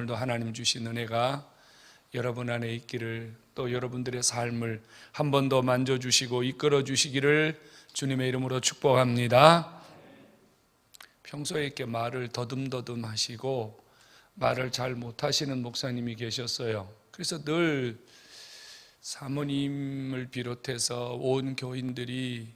오늘도 하나님 주신 은혜가 여러분 안에 있기를 또 여러분들의 삶을 한 번 더 만져주시고 이끌어 주시기를 주님의 이름으로 축복합니다. 평소에 이렇게 말을 더듬더듬 하시고 말을 잘 못하시는 목사님이 계셨어요. 그래서 늘 사모님을 비롯해서 온 교인들이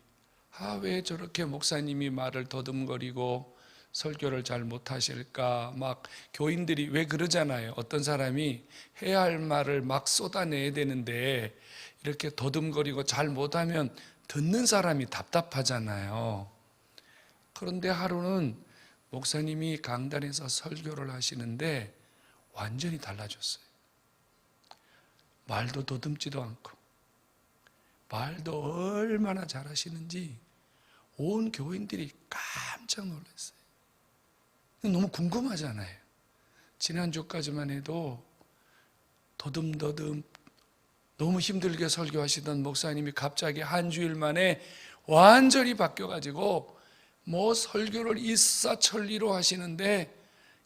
아, 왜 저렇게 목사님이 말을 더듬거리고 설교를 잘 못하실까? 막 교인들이 왜 그러잖아요. 어떤 사람이 해야 할 말을 막 쏟아내야 되는데 이렇게 더듬거리고 잘 못하면 듣는 사람이 답답하잖아요. 그런데 하루는 목사님이 강단에서 설교를 하시는데 완전히 달라졌어요. 말도 더듬지도 않고 말도 얼마나 잘하시는지 온 교인들이 깜짝 놀랐어요. 너무 궁금하잖아요. 지난주까지만 해도 더듬더듬 너무 힘들게 설교하시던 목사님이 갑자기 한 주일 만에 완전히 바뀌어가지고 뭐 설교를 일사천리로 하시는데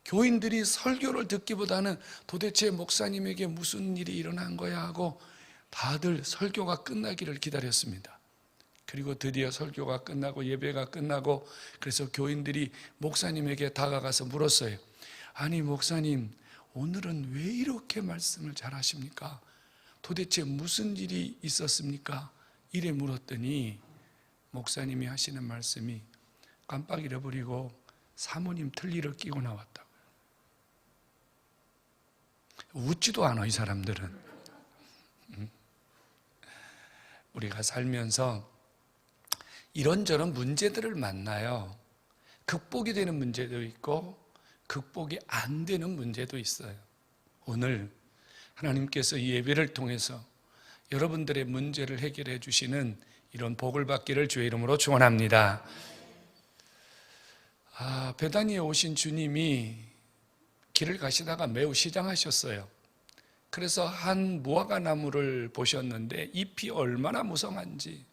교인들이 설교를 듣기보다는 도대체 목사님에게 무슨 일이 일어난 거야 하고 다들 설교가 끝나기를 기다렸습니다. 그리고 드디어 설교가 끝나고 예배가 끝나고 그래서 교인들이 목사님에게 다가가서 물었어요. 아니, 목사님, 오늘은 왜 이렇게 말씀을 잘 하십니까? 도대체 무슨 일이 있었습니까? 이래 물었더니 목사님이 하시는 말씀이 깜빡 잃어버리고 사모님 틀니를 끼고 나왔다고요. 웃지도 않아, 이 사람들은. 음. 우리가 살면서 이런저런 문제들을 만나요. 극복이 되는 문제도 있고, 극복이 안 되는 문제도 있어요. 오늘 하나님께서 이 예배를 통해서 여러분들의 문제를 해결해 주시는 이런 복을 받기를 주의 이름으로 축원합니다. 아, 베다니에 오신 주님이 길을 가시다가 매우 시장하셨어요. 그래서 한 무화과 나무를 보셨는데 잎이 얼마나 무성한지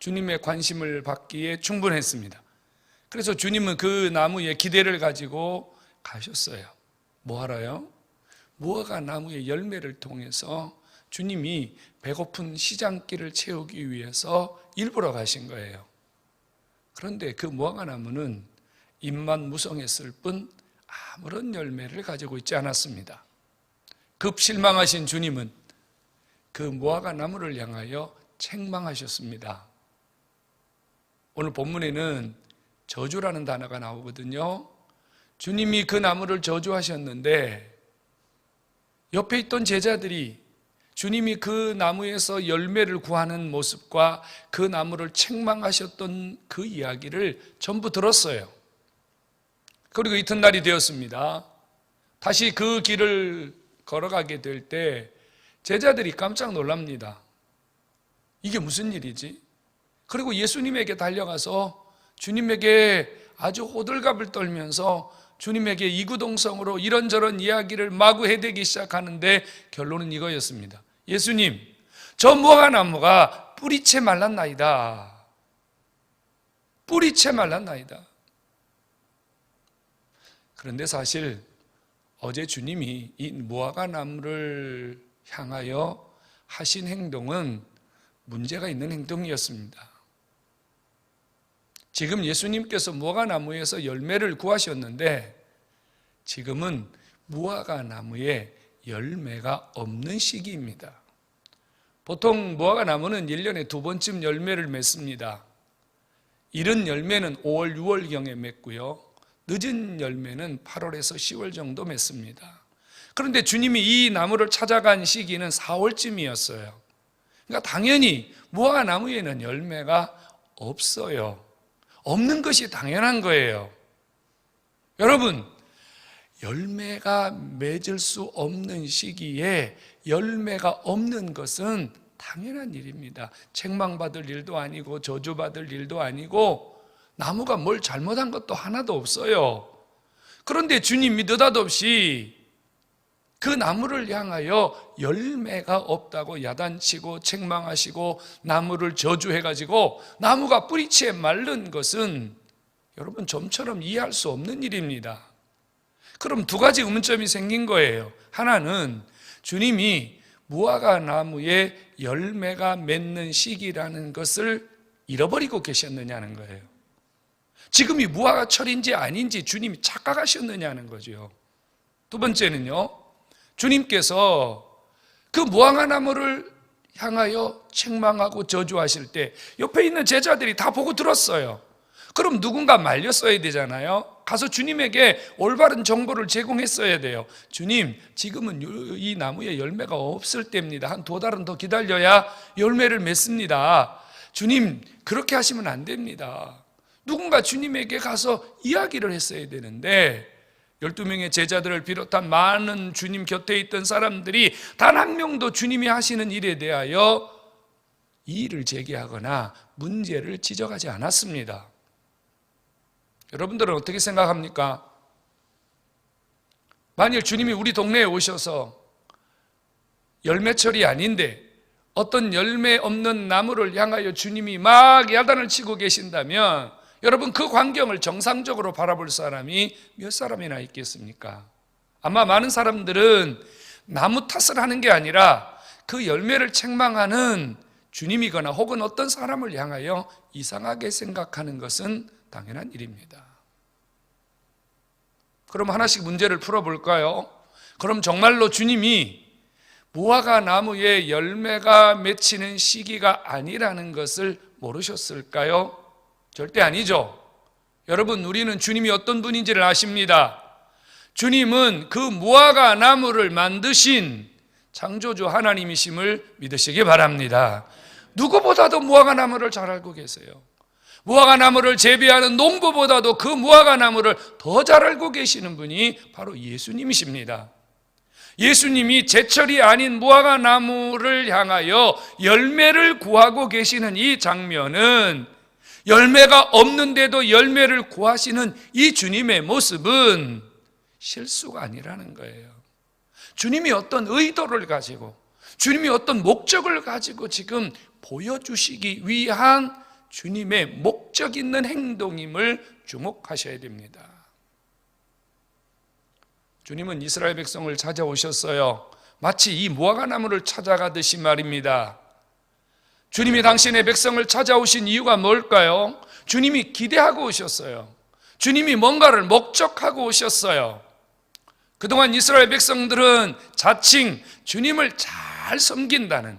주님의 관심을 받기에 충분했습니다. 그래서 주님은 그 나무에 기대를 가지고 가셨어요. 뭐 하러요? 무화과 나무의 열매를 통해서 주님이 배고픈 시장길을 채우기 위해서 일부러 가신 거예요. 그런데 그 무화과 나무는 잎만 무성했을 뿐 아무런 열매를 가지고 있지 않았습니다. 급 실망하신 주님은 그 무화과 나무를 향하여 책망하셨습니다. 오늘 본문에는 저주라는 단어가 나오거든요. 주님이 그 나무를 저주하셨는데 옆에 있던 제자들이 주님이 그 나무에서 열매를 구하는 모습과 그 나무를 책망하셨던 그 이야기를 전부 들었어요. 그리고 이튿날이 되었습니다. 다시 그 길을 걸어가게 될 때 제자들이 깜짝 놀랍니다. 이게 무슨 일이지? 그리고 예수님에게 달려가서 주님에게 아주 호들갑을 떨면서 주님에게 이구동성으로 이런저런 이야기를 마구 해대기 시작하는데 결론은 이거였습니다. 예수님, 저 무화과 나무가 뿌리채 말랐나이다. 뿌리채 말랐나이다. 그런데 사실 어제 주님이 이 무화과 나무를 향하여 하신 행동은 문제가 있는 행동이었습니다. 지금 예수님께서 무화과 나무에서 열매를 구하셨는데 지금은 무화과 나무에 열매가 없는 시기입니다. 보통 무화과 나무는 1년에 두 번쯤 열매를 맺습니다. 이른 열매는 5월, 6월경에 맺고요. 늦은 열매는 8월에서 10월 정도 맺습니다. 그런데 주님이 이 나무를 찾아간 시기는 4월쯤이었어요. 그러니까 당연히 무화과 나무에는 열매가 없어요. 없는 것이 당연한 거예요. 여러분, 열매가 맺을 수 없는 시기에 열매가 없는 것은 당연한 일입니다. 책망받을 일도 아니고 저주받을 일도 아니고 나무가 뭘 잘못한 것도 하나도 없어요. 그런데 주님이 느닷없이 그 나무를 향하여 열매가 없다고 야단치고 책망하시고 나무를 저주해가지고 나무가 뿌리채 마른 것은 여러분 좀처럼 이해할 수 없는 일입니다. 그럼 두 가지 의문점이 생긴 거예요. 하나는 주님이 무화과 나무에 열매가 맺는 시기라는 것을 잃어버리고 계셨느냐는 거예요. 지금이 무화과 철인지 아닌지 주님이 착각하셨느냐는 거죠. 두 번째는요, 주님께서 그 무화과 나무를 향하여 책망하고 저주하실 때 옆에 있는 제자들이 다 보고 들었어요. 그럼 누군가 말렸어야 되잖아요. 가서 주님에게 올바른 정보를 제공했어야 돼요. 주님, 지금은 이 나무에 열매가 없을 때입니다. 한 두 달은 더 기다려야 열매를 맺습니다. 주님, 그렇게 하시면 안 됩니다. 누군가 주님에게 가서 이야기를 했어야 되는데 12명의 제자들을 비롯한 많은 주님 곁에 있던 사람들이 단 한 명도 주님이 하시는 일에 대하여 이의를 제기하거나 문제를 지적하지 않았습니다. 여러분들은 어떻게 생각합니까? 만일 주님이 우리 동네에 오셔서 열매철이 아닌데 어떤 열매 없는 나무를 향하여 주님이 막 야단을 치고 계신다면 여러분 그 광경을 정상적으로 바라볼 사람이 몇 사람이나 있겠습니까? 아마 많은 사람들은 나무 탓을 하는 게 아니라 그 열매를 책망하는 주님이거나 혹은 어떤 사람을 향하여 이상하게 생각하는 것은 당연한 일입니다. 그럼 하나씩 문제를 풀어볼까요? 그럼 정말로 주님이 무화과 나무에 열매가 맺히는 시기가 아니라는 것을 모르셨을까요? 절대 아니죠. 여러분, 우리는 주님이 어떤 분인지를 아십니다. 주님은 그 무화과 나무를 만드신 창조주 하나님이심을 믿으시기 바랍니다. 누구보다도 무화과 나무를 잘 알고 계세요. 무화과 나무를 재배하는 농부보다도 그 무화과 나무를 더 잘 알고 계시는 분이 바로 예수님이십니다. 예수님이 제철이 아닌 무화과 나무를 향하여 열매를 구하고 계시는 이 장면은 열매가 없는데도 열매를 구하시는 이 주님의 모습은 실수가 아니라는 거예요. 주님이 어떤 의도를 가지고 주님이 어떤 목적을 가지고 지금 보여주시기 위한 주님의 목적 있는 행동임을 주목하셔야 됩니다. 주님은 이스라엘 백성을 찾아오셨어요. 마치 이 무화과 나무를 찾아가듯이 말입니다. 주님이 당신의 백성을 찾아오신 이유가 뭘까요? 주님이 기대하고 오셨어요. 주님이 뭔가를 목적하고 오셨어요. 그동안 이스라엘 백성들은 자칭 주님을 잘 섬긴다는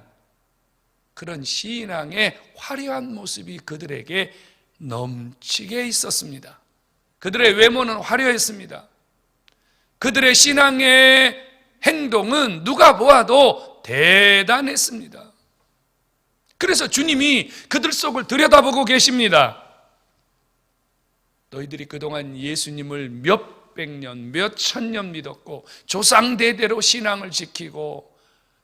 그런 신앙의 화려한 모습이 그들에게 넘치게 있었습니다. 그들의 외모는 화려했습니다. 그들의 신앙의 행동은 누가 보아도 대단했습니다. 그래서 주님이 그들 속을 들여다보고 계십니다. 너희들이 그동안 예수님을 몇 백 년, 몇 천 년 믿었고, 조상대대로 신앙을 지키고,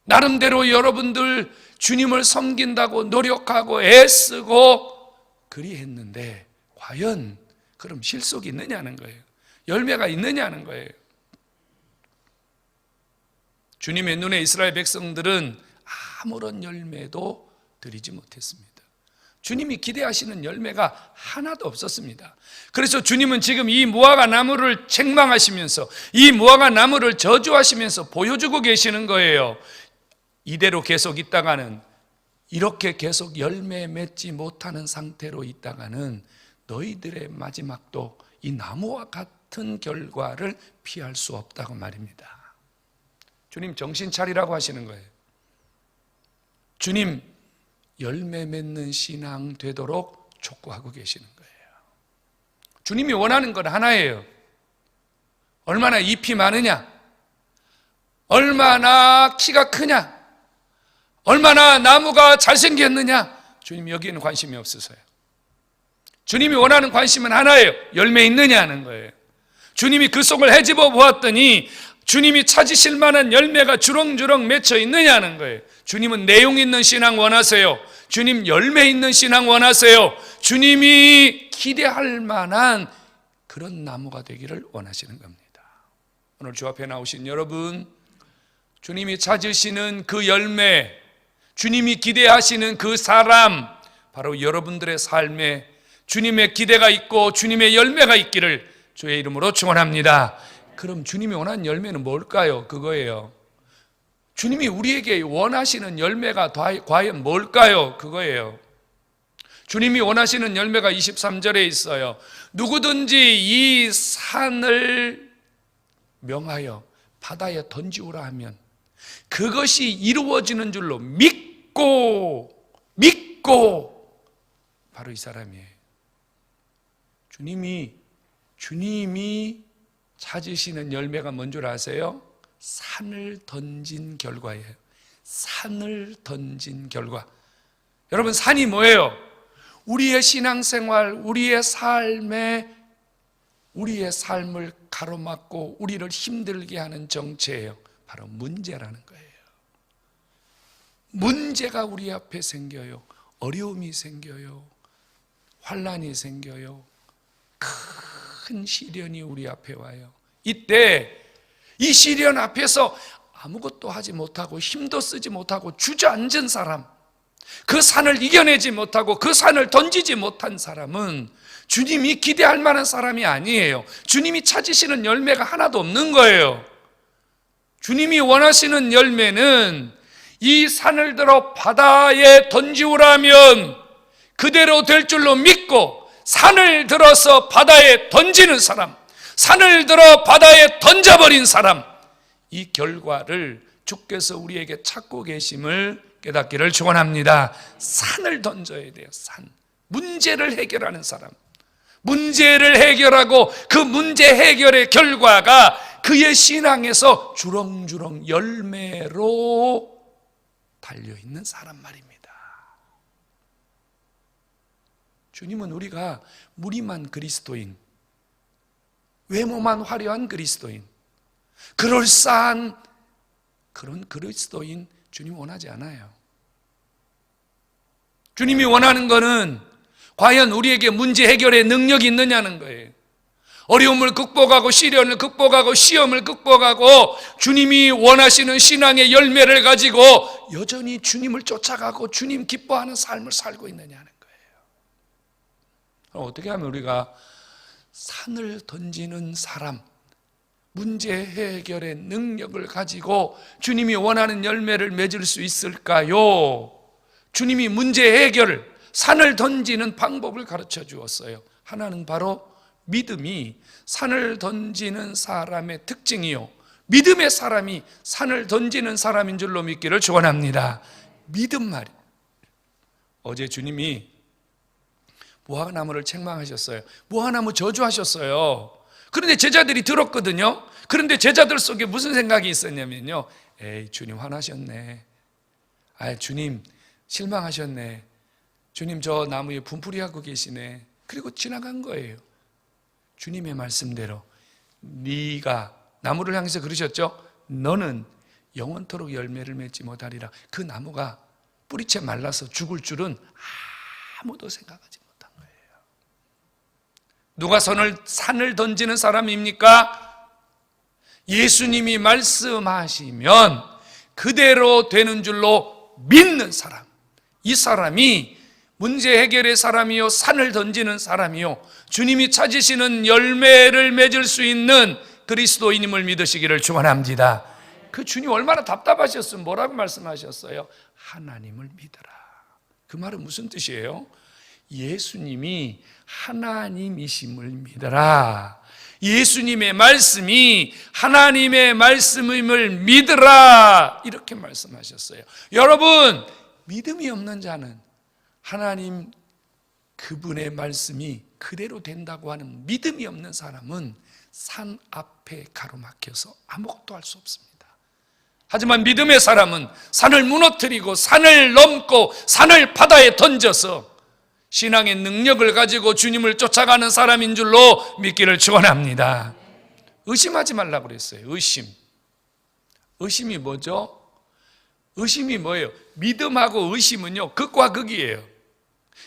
나름대로 여러분들 주님을 섬긴다고 노력하고 애쓰고 그리 했는데, 과연 그럼 실속이 있느냐는 거예요. 열매가 있느냐는 거예요. 주님의 눈에 이스라엘 백성들은 아무런 열매도 드리지 못했습니다. 주님이 기대하시는 열매가 하나도 없었습니다. 그래서 주님은 지금 이 무화과 나무를 책망하시면서 이 무화과 나무를 저주하시면서 보여주고 계시는 거예요. 이대로 계속 있다가는 이렇게 계속 열매 맺지 못하는 상태로 있다가는 너희들의 마지막도 이 나무와 같은 결과를 피할 수 없다고 말입니다. 주님 정신 차리라고 하시는 거예요. 주님 열매 맺는 신앙 되도록 촉구하고 계시는 거예요. 주님이 원하는 건 하나예요. 얼마나 잎이 많으냐? 얼마나 키가 크냐? 얼마나 나무가 잘생겼느냐? 주님 여기에는 관심이 없으세요. 주님이 원하는 관심은 하나예요. 열매 있느냐는 거예요. 주님이 그 속을 헤집어 보았더니 주님이 찾으실 만한 열매가 주렁주렁 맺혀 있느냐는 거예요. 주님은 내용 있는 신앙 원하세요. 주님 열매 있는 신앙 원하세요. 주님이 기대할 만한 그런 나무가 되기를 원하시는 겁니다. 오늘 주 앞에 나오신 여러분, 주님이 찾으시는 그 열매, 주님이 기대하시는 그 사람, 바로 여러분들의 삶에 주님의 기대가 있고 주님의 열매가 있기를 주의 이름으로 축원합니다. 그럼 주님이 원하는 열매는 뭘까요? 그거예요. 주님이 우리에게 원하시는 열매가 다- 과연 뭘까요? 그거예요. 주님이 원하시는 열매가 23절에 있어요. 누구든지 이 산을 명하여 바다에 던지오라 하면 그것이 이루어지는 줄로 믿고 믿고 바로 이 사람이에요. 주님이 주님이 찾으시는 열매가 뭔 줄 아세요? 산을 던진 결과예요. 산을 던진 결과. 여러분 산이 뭐예요? 우리의 신앙생활, 우리의 삶에 우리의 삶을 가로막고 우리를 힘들게 하는 정체예요. 바로 문제라는 거예요. 문제가 우리 앞에 생겨요. 어려움이 생겨요. 환란이 생겨요. 큰 시련이 우리 앞에 와요. 이때 이 시련 앞에서 아무것도 하지 못하고 힘도 쓰지 못하고 주저앉은 사람, 그 산을 이겨내지 못하고 그 산을 던지지 못한 사람은 주님이 기대할 만한 사람이 아니에요. 주님이 찾으시는 열매가 하나도 없는 거예요. 주님이 원하시는 열매는 이 산을 들어 바다에 던지우라면 그대로 될 줄로 믿고 산을 들어서 바다에 던지는 사람, 산을 들어 바다에 던져버린 사람, 이 결과를 주께서 우리에게 찾고 계심을 깨닫기를 축원합니다. 산을 던져야 돼요. 산. 문제를 해결하는 사람. 문제를 해결하고 그 문제 해결의 결과가 그의 신앙에서 주렁주렁 열매로 달려 있는 사람 말입니다. 주님은 우리가 무림한 그리스도인, 외모만 화려한 그리스도인, 그럴싸한 그런 그리스도인 주님 원하지 않아요. 주님이 원하는 것은 과연 우리에게 문제 해결의 능력이 있느냐는 거예요. 어려움을 극복하고 시련을 극복하고 시험을 극복하고 주님이 원하시는 신앙의 열매를 가지고 여전히 주님을 쫓아가고 주님 기뻐하는 삶을 살고 있느냐는 거예요. 어떻게 하면 우리가 산을 던지는 사람, 문제 해결의 능력을 가지고 주님이 원하는 열매를 맺을 수 있을까요? 주님이 문제 해결을 산을 던지는 방법을 가르쳐 주었어요. 하나는 바로 믿음이 산을 던지는 사람의 특징이요. 믿음의 사람이 산을 던지는 사람인 줄로 믿기를 축원합니다. 믿음 말이. 어제 주님이 무화과나무를 책망하셨어요. 무화과나무 저주하셨어요. 그런데 제자들이 들었거든요. 그런데 제자들 속에 무슨 생각이 있었냐면요. 에이, 주님 화나셨네. 아, 주님 실망하셨네. 주님 저 나무에 분풀이 하고 계시네. 그리고 지나간 거예요. 주님의 말씀대로 네가 나무를 향해서 그러셨죠? 너는 영원토록 열매를 맺지 못하리라. 그 나무가 뿌리채 말라서 죽을 줄은 아무도 생각하지. 누가 선을 산을 던지는 사람입니까? 예수님이 말씀하시면 그대로 되는 줄로 믿는 사람. 이 사람이 문제 해결의 사람이요, 산을 던지는 사람이요, 주님이 찾으시는 열매를 맺을 수 있는 그리스도인임을 믿으시기를 축원합니다. 그 주님 얼마나 답답하셨으면 뭐라고 말씀하셨어요? 하나님을 믿어라. 그 말은 무슨 뜻이에요? 예수님이 하나님이심을 믿어라. 예수님의 말씀이 하나님의 말씀임을 믿으라. 이렇게 말씀하셨어요. 여러분, 믿음이 없는 자는 하나님 그분의 말씀이 그대로 된다고 하는 믿음이 없는 사람은 산 앞에 가로막혀서 아무것도 할 수 없습니다. 하지만 믿음의 사람은 산을 무너뜨리고 산을 넘고 산을 바다에 던져서 신앙의 능력을 가지고 주님을 쫓아가는 사람인 줄로 믿기를 축원합니다. 의심하지 말라고 그랬어요. 의심. 의심이 뭐죠? 의심이 뭐예요? 믿음하고 의심은요, 극과 극이에요.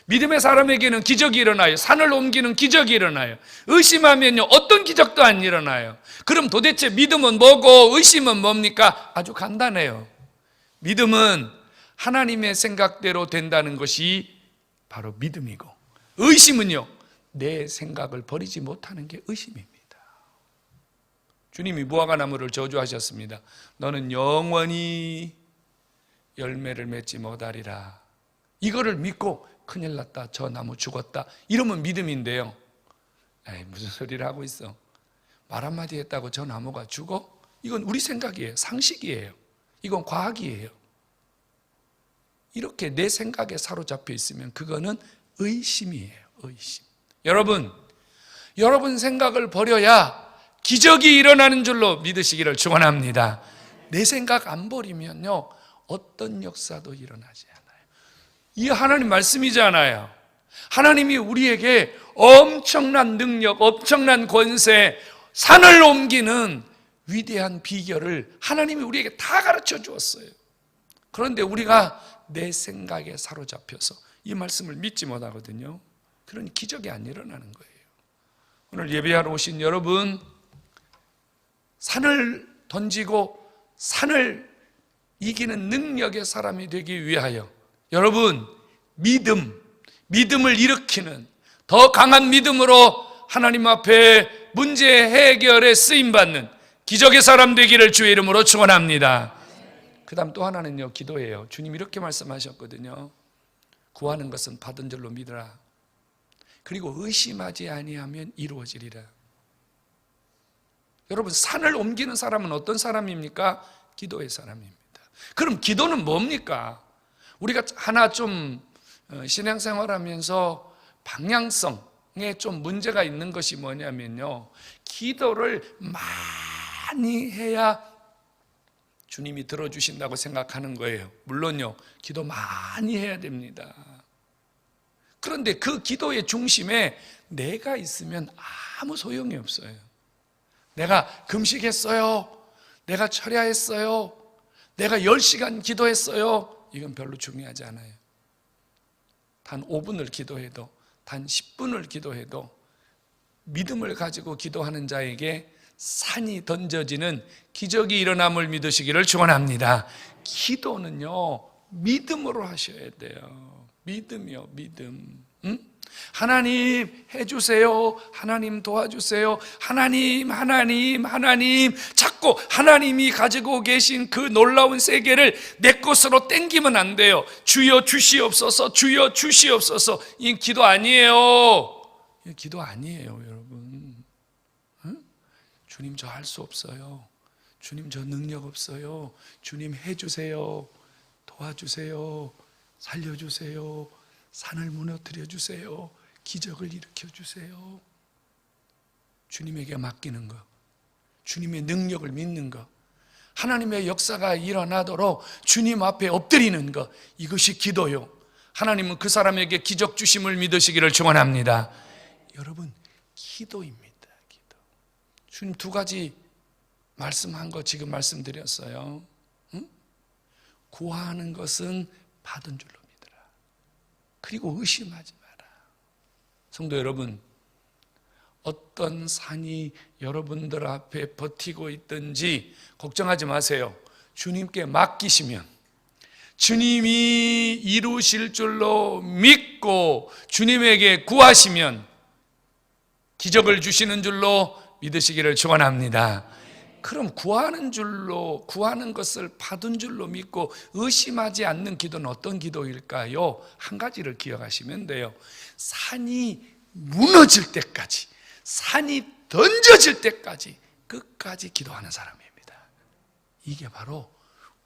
믿음의 사람에게는 기적이 일어나요. 산을 옮기는 기적이 일어나요. 의심하면요, 어떤 기적도 안 일어나요. 그럼 도대체 믿음은 뭐고 의심은 뭡니까? 아주 간단해요. 믿음은 하나님의 생각대로 된다는 것이 바로 믿음이고, 의심은요, 내 생각을 버리지 못하는 게 의심입니다. 주님이 무화과 나무를 저주하셨습니다. 너는 영원히 열매를 맺지 못하리라. 이거를 믿고 큰일 났다. 저 나무 죽었다. 이러면 믿음인데요. 에이, 무슨 소리를 하고 있어. 말 한마디 했다고 저 나무가 죽어? 이건 우리 생각이에요. 상식이에요. 이건 과학이에요. 이렇게 내 생각에 사로잡혀 있으면 그거는 의심이에요. 의심. 여러분, 여러분 생각을 버려야 기적이 일어나는 줄로 믿으시기를 축원합니다. 내 생각 안 버리면요. 어떤 역사도 일어나지 않아요. 이 하나님 말씀이잖아요. 하나님이 우리에게 엄청난 능력, 엄청난 권세, 산을 옮기는 위대한 비결을 하나님이 우리에게 다 가르쳐 주었어요. 그런데 우리가 내 생각에 사로잡혀서 이 말씀을 믿지 못하거든요. 그런 기적이 안 일어나는 거예요. 오늘 예배하러 오신 여러분, 산을 던지고 산을 이기는 능력의 사람이 되기 위하여 여러분, 믿음, 믿음을 일으키는 더 강한 믿음으로 하나님 앞에 문제 해결에 쓰임 받는 기적의 사람 되기를 주의 이름으로 축원합니다. 그 다음 또 하나는요 기도예요. 주님 이렇게 말씀하셨거든요. 구하는 것은 받은 줄로 믿으라. 그리고 의심하지 아니하면 이루어지리라. 여러분 산을 옮기는 사람은 어떤 사람입니까? 기도의 사람입니다. 그럼 기도는 뭡니까? 우리가 하나 좀 어, 신앙생활 하면서 방향성에 좀 문제가 있는 것이 뭐냐면요. 기도를 많이 해야 주님이 들어주신다고 생각하는 거예요. 물론요, 기도 많이 해야 됩니다. 그런데 그 기도의 중심에 내가 있으면 아무 소용이 없어요. 내가 금식했어요. 내가 철야했어요. 내가 10시간 기도했어요. 이건 별로 중요하지 않아요. 단 5분을 기도해도, 단 10분을 기도해도 믿음을 가지고 기도하는 자에게 산이 던져지는 기적이 일어남을 믿으시기를 축원합니다. 기도는요 믿음으로 하셔야 돼요. 믿음이요, 믿음. 응? 하나님 해주세요. 하나님 도와주세요. 하나님, 하나님, 하나님. 자꾸 하나님이 가지고 계신 그 놀라운 세계를 내 것으로 땡기면 안 돼요. 주여 주시옵소서, 주여 주시옵소서. 이 기도 아니에요. 이 기도 아니에요, 여러분. 응? 주님 저 할 수 없어요. 주님 저 능력 없어요. 주님 해주세요. 도와주세요. 살려주세요. 산을 무너뜨려 주세요. 기적을 일으켜 주세요. 주님에게 맡기는 것. 주님의 능력을 믿는 것. 하나님의 역사가 일어나도록 주님 앞에 엎드리는 것. 이것이 기도요. 하나님은 그 사람에게 기적 주심을 믿으시기를 축원합니다. 여러분, 기도입니다. 주님 두 가지 말씀한 거 지금 말씀드렸어요. 응? 구하는 것은 받은 줄로 믿으라. 그리고 의심하지 마라. 성도 여러분, 어떤 산이 여러분들 앞에 버티고 있든지 걱정하지 마세요. 주님께 맡기시면 주님이 이루실 줄로 믿고 주님에게 구하시면 기적을 주시는 줄로 믿으시기를 축원합니다. 그럼 구하는 줄로 구하는 것을 받은 줄로 믿고 의심하지 않는 기도는 어떤 기도일까요? 한 가지를 기억하시면 돼요. 산이 무너질 때까지 산이 던져질 때까지 끝까지 기도하는 사람입니다. 이게 바로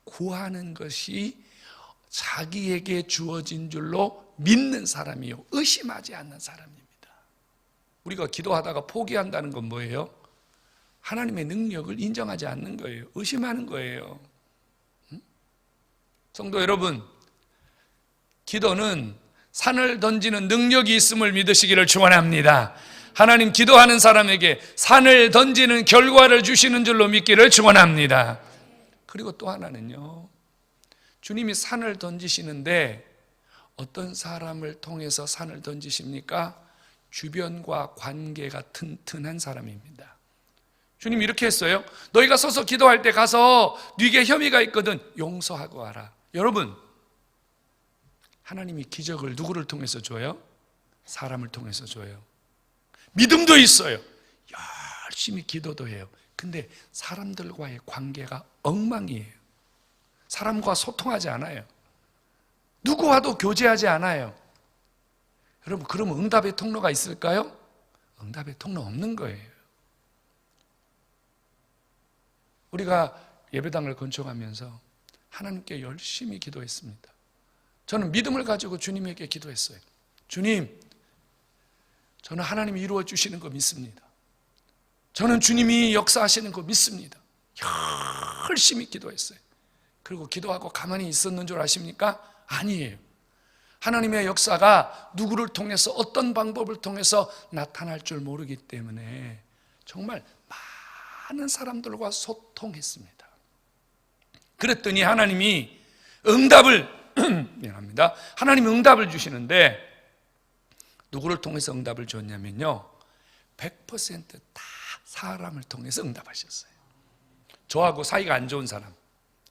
구하는 것이 자기에게 주어진 줄로 믿는 사람이요. 의심하지 않는 사람입니다. 우리가 기도하다가 포기한다는 건 뭐예요? 하나님의 능력을 인정하지 않는 거예요. 의심하는 거예요. 성도 여러분, 기도는 산을 던지는 능력이 있음을 믿으시기를 축원합니다. 하나님 기도하는 사람에게 산을 던지는 결과를 주시는 줄로 믿기를 축원합니다. 그리고 또 하나는요. 주님이 산을 던지시는데 어떤 사람을 통해서 산을 던지십니까? 주변과 관계가 튼튼한 사람입니다. 주님 이렇게 했어요. 너희가 서서 기도할 때 가서 네게 혐의가 있거든 용서하고 와라. 여러분 하나님이 기적을 누구를 통해서 줘요? 사람을 통해서 줘요. 믿음도 있어요. 열심히 기도도 해요. 근데 사람들과의 관계가 엉망이에요. 사람과 소통하지 않아요. 누구와도 교제하지 않아요. 여러분, 그러면 응답의 통로가 있을까요? 응답의 통로 없는 거예요. 우리가 예배당을 건축하면서 하나님께 열심히 기도했습니다. 저는 믿음을 가지고 주님에게 기도했어요. 주님, 저는 하나님이 이루어 주시는 거 믿습니다. 저는 주님이 역사하시는 거 믿습니다. 열심히 기도했어요. 그리고 기도하고 가만히 있었는 줄 아십니까? 아니에요. 하나님의 역사가 누구를 통해서 어떤 방법을 통해서 나타날 줄 모르기 때문에 정말 많은 사람들과 소통했습니다. 그랬더니 하나님이 응답을 미안합니다. 하나님이 응답을 주시는데 누구를 통해서 응답을 줬냐면요. 100%다 사람을 통해서 응답하셨어요. 저하고 사이가 안 좋은 사람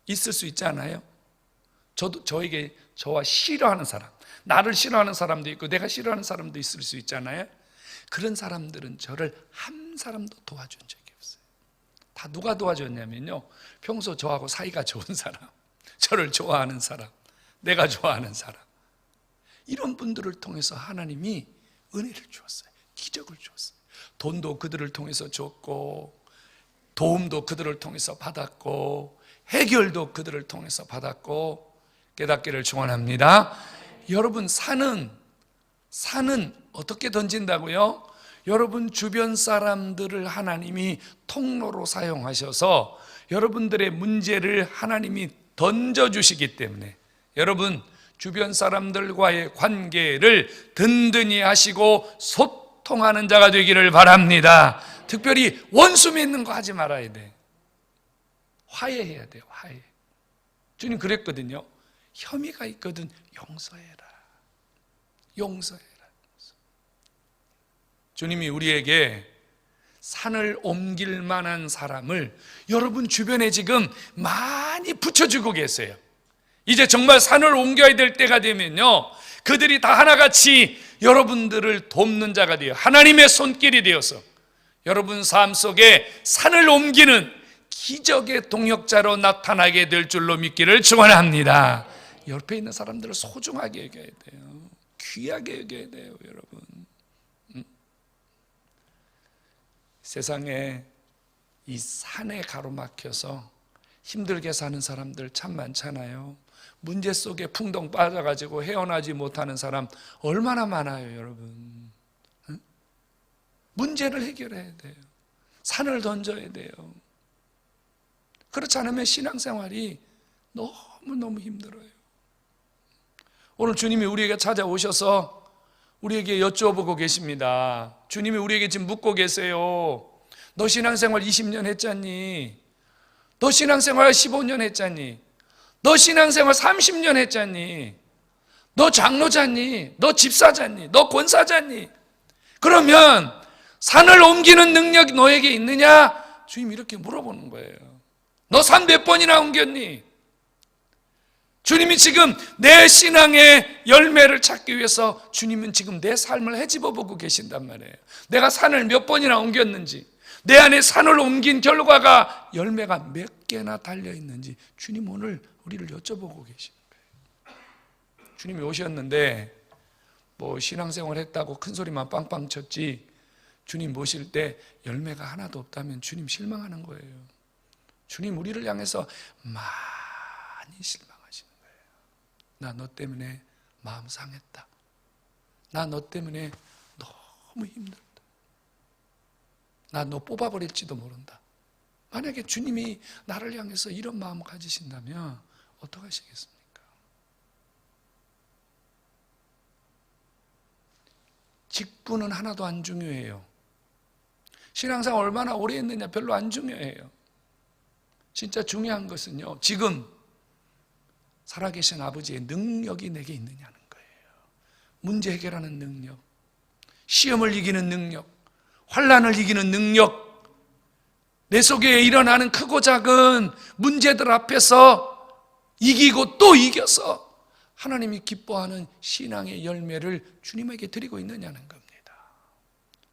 있을 수 있지 않아요? 저도 저에게 저와 싫어하는 사람, 나를 싫어하는 사람도 있고 내가 싫어하는 사람도 있을 수 있잖아요. 그런 사람들은 저를 한 사람도 도와준 적이 없어요. 다 누가 도와줬냐면요. 평소 저하고 사이가 좋은 사람, 저를 좋아하는 사람, 내가 좋아하는 사람. 이런 분들을 통해서 하나님이 은혜를 주었어요. 기적을 주었어요. 돈도 그들을 통해서 줬고, 도움도 그들을 통해서 받았고, 해결도 그들을 통해서 받았고, 깨닫기를 축원합니다. 여러분 산은 산은 어떻게 던진다고요? 여러분 주변 사람들을 하나님이 통로로 사용하셔서 여러분들의 문제를 하나님이 던져 주시기 때문에 여러분 주변 사람들과의 관계를 든든히 하시고 소통하는 자가 되기를 바랍니다. 특별히 원수 맺는 거 하지 말아야 돼. 화해해야 돼요. 화해. 주님 그랬거든요. 혐의가 있거든 용서해라. 용서해라. 주님이 우리에게 산을 옮길 만한 사람을 여러분 주변에 지금 많이 붙여주고 계세요. 이제 정말 산을 옮겨야 될 때가 되면요. 그들이 다 하나같이 여러분들을 돕는 자가 되어 하나님의 손길이 되어서 여러분 삶 속에 산을 옮기는 기적의 동역자로 나타나게 될 줄로 믿기를 축원합니다. 옆에 있는 사람들을 소중하게 여겨야 돼요. 귀하게 여겨야 돼요, 여러분. 음? 세상에 이 산에 가로막혀서 힘들게 사는 사람들 참 많잖아요. 문제 속에 풍덩 빠져가지고 헤어나지 못하는 사람 얼마나 많아요, 여러분. 응? 문제를 해결해야 돼요. 산을 던져야 돼요. 그렇지 않으면 신앙생활이 너무너무 힘들어요. 오늘 주님이 우리에게 찾아오셔서 우리에게 여쭤보고 계십니다. 주님이 우리에게 지금 묻고 계세요. 너 신앙생활 20년 했잖니? 너 신앙생활 15년 했잖니? 너 신앙생활 30년 했잖니? 너 장로잖니? 너 집사잖니? 너 권사잖니? 그러면 산을 옮기는 능력이 너에게 있느냐? 주님 이렇게 물어보는 거예요. 너 산 몇 번이나 옮겼니? 주님이 지금 내 신앙의 열매를 찾기 위해서 주님은 지금 내 삶을 헤집어 보고 계신단 말이에요. 내가 산을 몇 번이나 옮겼는지, 내 안에 산을 옮긴 결과가 열매가 몇 개나 달려 있는지 주님 오늘 우리를 여쭤보고 계시는 거예요. 주님이 오셨는데 뭐 신앙생활 했다고 큰 소리만 빵빵 쳤지 주님 모실 때 열매가 하나도 없다면 주님 실망하는 거예요. 주님 우리를 향해서 많이 거예요. 나 너 때문에 마음 상했다. 나 너 때문에 너무 힘들다. 나 너 뽑아버릴지도 모른다. 만약에 주님이 나를 향해서 이런 마음을 가지신다면 어떡하시겠습니까? 직분은 하나도 안 중요해요. 신앙생 얼마나 오래 했느냐 별로 안 중요해요. 진짜 중요한 것은요, 지금 살아계신 아버지의 능력이 내게 있느냐는 거예요. 문제 해결하는 능력, 시험을 이기는 능력, 환란을 이기는 능력, 내 속에 일어나는 크고 작은 문제들 앞에서 이기고 또 이겨서 하나님이 기뻐하는 신앙의 열매를 주님에게 드리고 있느냐는 겁니다.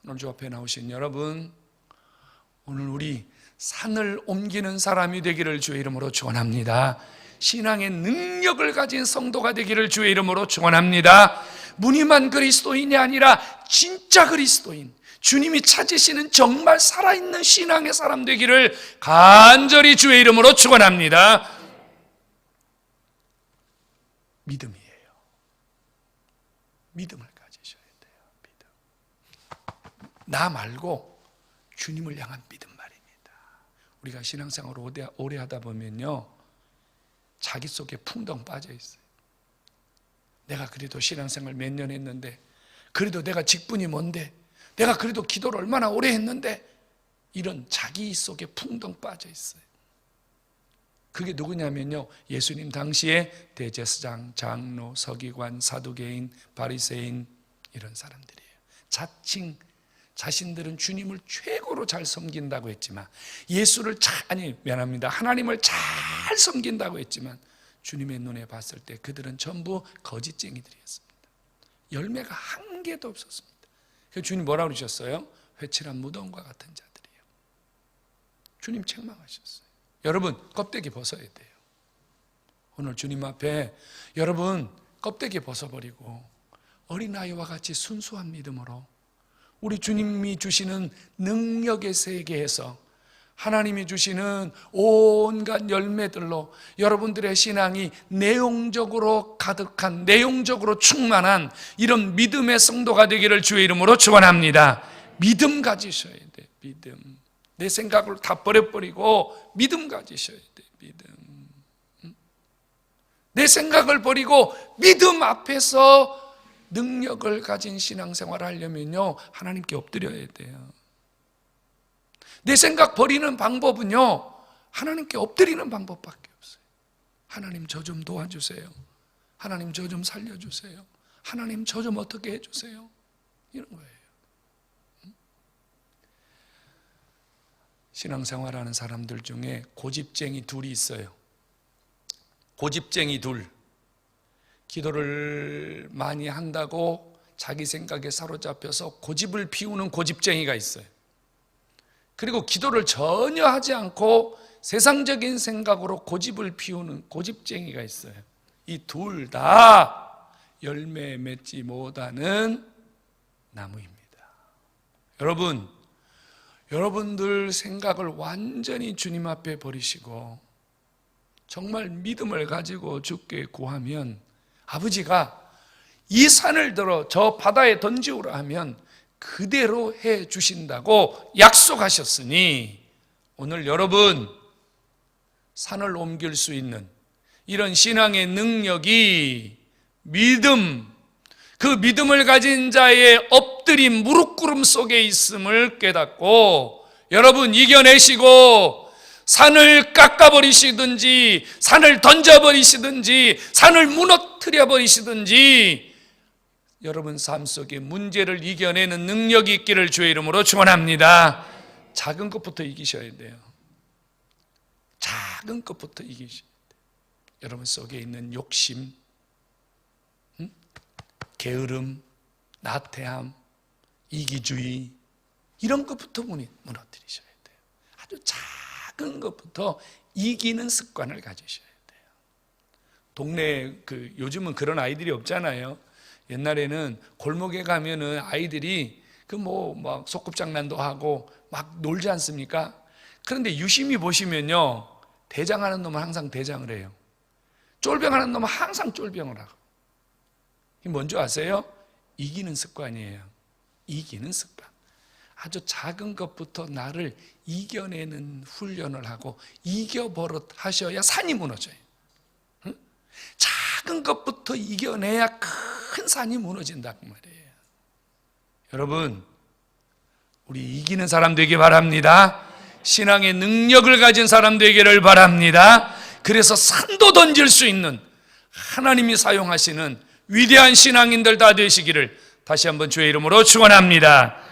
오늘 주 앞에 나오신 여러분, 오늘 우리 산을 옮기는 사람이 되기를 주의 이름으로 축원합니다. 신앙의 능력을 가진 성도가 되기를 주의 이름으로 축원합니다. 무늬만 그리스도인이 아니라 진짜 그리스도인, 주님이 찾으시는 정말 살아있는 신앙의 사람 되기를 간절히 주의 이름으로 축원합니다. 믿음이에요. 믿음을 가지셔야 돼요. 믿음. 나 말고 주님을 향한 믿음 말입니다. 우리가 신앙생활을 오래, 오래 하다 보면요. 자기 속에 풍덩 빠져 있어요. 내가 그래도 신앙생활 몇 년 했는데, 그래도 내가 직분이 뭔데, 내가 그래도 기도를 얼마나 오래 했는데, 이런 자기 속에 풍덩 빠져 있어요. 그게 누구냐면요. 예수님 당시에 대제사장, 장로, 서기관, 사두개인, 바리새인 이런 사람들이에요. 자칭 자신들은 주님을 최고로 잘 섬긴다고 했지만 예수를 잘 아니 미안합니다. 하나님을 잘 섬긴다고 했지만 주님의 눈에 봤을 때 그들은 전부 거짓쟁이들이었습니다. 열매가 한 개도 없었습니다. 그래서 주님 뭐라 그러셨어요? 회칠한 무덤과 같은 자들이에요. 주님 책망하셨어요. 여러분 껍데기 벗어야 돼요. 오늘 주님 앞에 여러분 껍데기 벗어버리고 어린아이와 같이 순수한 믿음으로 우리 주님이 주시는 능력의 세계에서 하나님이 주시는 온갖 열매들로 여러분들의 신앙이 내용적으로 가득한 내용적으로 충만한 이런 믿음의 성도가 되기를 주의 이름으로 축원합니다. 믿음 가지셔야 돼. 믿음. 내 생각을 다 버려버리고 믿음 가지셔야 돼. 믿음. 응? 내 생각을 버리고 믿음 앞에서 능력을 가진 신앙생활을 하려면요 하나님께 엎드려야 돼요. 내 생각 버리는 방법은요 하나님께 엎드리는 방법밖에 없어요. 하나님 저 좀 도와주세요. 하나님 저 좀 살려주세요. 하나님 저 좀 어떻게 해주세요. 이런 거예요. 신앙생활하는 사람들 중에 고집쟁이 둘이 있어요. 고집쟁이 둘. 기도를 많이 한다고 자기 생각에 사로잡혀서 고집을 피우는 고집쟁이가 있어요. 그리고 기도를 전혀 하지 않고 세상적인 생각으로 고집을 피우는 고집쟁이가 있어요. 이 둘 다 열매 맺지 못하는 나무입니다. 여러분, 여러분들 생각을 완전히 주님 앞에 버리시고 정말 믿음을 가지고 주께 구하면 아버지가 이 산을 들어 저 바다에 던지오라 하면 그대로 해 주신다고 약속하셨으니 오늘 여러분 산을 옮길 수 있는 이런 신앙의 능력이 믿음 그 믿음을 가진 자의 엎드린 무릎 꿇음 속에 있음을 깨닫고 여러분 이겨내시고 산을 깎아버리시든지 산을 던져버리시든지 산을 무너뜨려 버리시든지 여러분 삶 속에 문제를 이겨내는 능력이 있기를 주의 이름으로 축원합니다. 작은 것부터 이기셔야 돼요. 작은 것부터 이기셔야 돼요. 여러분 속에 있는 욕심, 응? 게으름, 나태함, 이기주의 이런 것부터 무너뜨리셔야 돼요. 아주 작 은 것부터 이기는 습관을 가지셔야 돼요. 동네 그 요즘은 그런 아이들이 없잖아요. 옛날에는 골목에 가면은 아이들이 그 뭐 막 소꿉장난도 하고 막 놀지 않습니까? 그런데 유심히 보시면요. 대장하는 놈은 항상 대장을 해요. 쫄병하는 놈은 항상 쫄병을 하고. 이 뭔지 아세요? 이기는 습관이에요. 이기는 습관. 아주 작은 것부터 나를 이겨내는 훈련을 하고 이겨버릇 하셔야 산이 무너져요. 응? 작은 것부터 이겨내야 큰 산이 무너진다고 말이에요. 여러분, 우리 이기는 사람 되기 바랍니다. 신앙의 능력을 가진 사람 되기를 바랍니다. 그래서 산도 던질 수 있는 하나님이 사용하시는 위대한 신앙인들 다 되시기를 다시 한번 주의 이름으로 축원합니다.